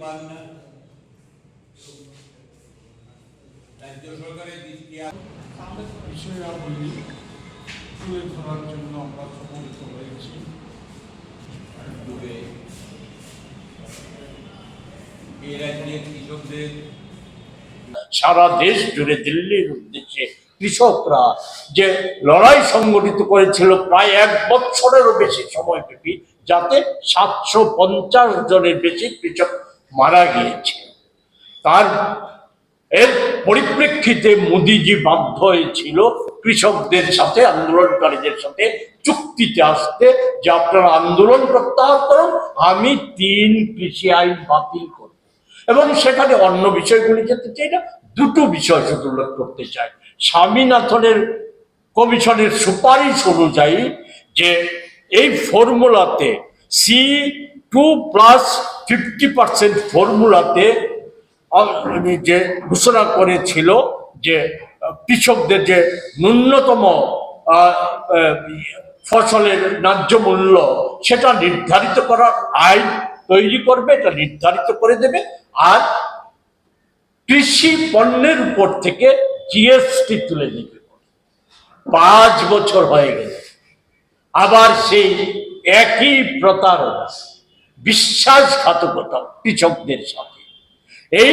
পান রাজ্য সরকারের দৃষ্টি বিষয়াবলী তুলে ধরার জন্য আমরা হয়েছি। ডুবে এই রাজ্যের কৃষকদের সারা দেশ জুড়ে দিল্লির উদ্দেশ্যে কৃষকরা যে লড়াই সংগঠিত করেছিল প্রায় এক বছরেরও বেশি সময় সময়ব্যাপী যাতে সাতশো পঞ্চাশ জনের বেশি কৃষক মারা গিয়েছে। তার এর পরিপ্রেক্ষিতে মোদিজি বাধ্য হয়েছিল কৃষকদের সাথে, আন্দোলনকারীদের সাথে চুক্তিতে আসতে যে আপনারা আন্দোলন প্রত্যাহার করুন, আমি তিন কৃষি আইন বাতিল করব। এবং সেখানে অন্য বিষয়গুলি যেতে চাই না, দুটো বিষয় শুধু উল্লেখ করতে চাই। স্বামীনাথনের কমিশনের সুপারিশ অনুযায়ী যে এই ফর্মুলাতে C two plus fifty percent ফর্মুলাতে যে ঘোষণা করেছিল যে কৃষকদের যে ন্যূনতম ফসলের ন্যায্য মূল্য, সেটা নির্ধারিত করার আইন তৈরি করবে, এটা নির্ধারিত করে দেবে। আর কৃষি পণ্যের উপর থেকে জিএসটি তুলে দিবে পাঁচ বছর হয়ে গেছে। আবার সেই একই প্রতারণা। বিশ্বাসঘাতকতা কৃষকদের সাথে। এই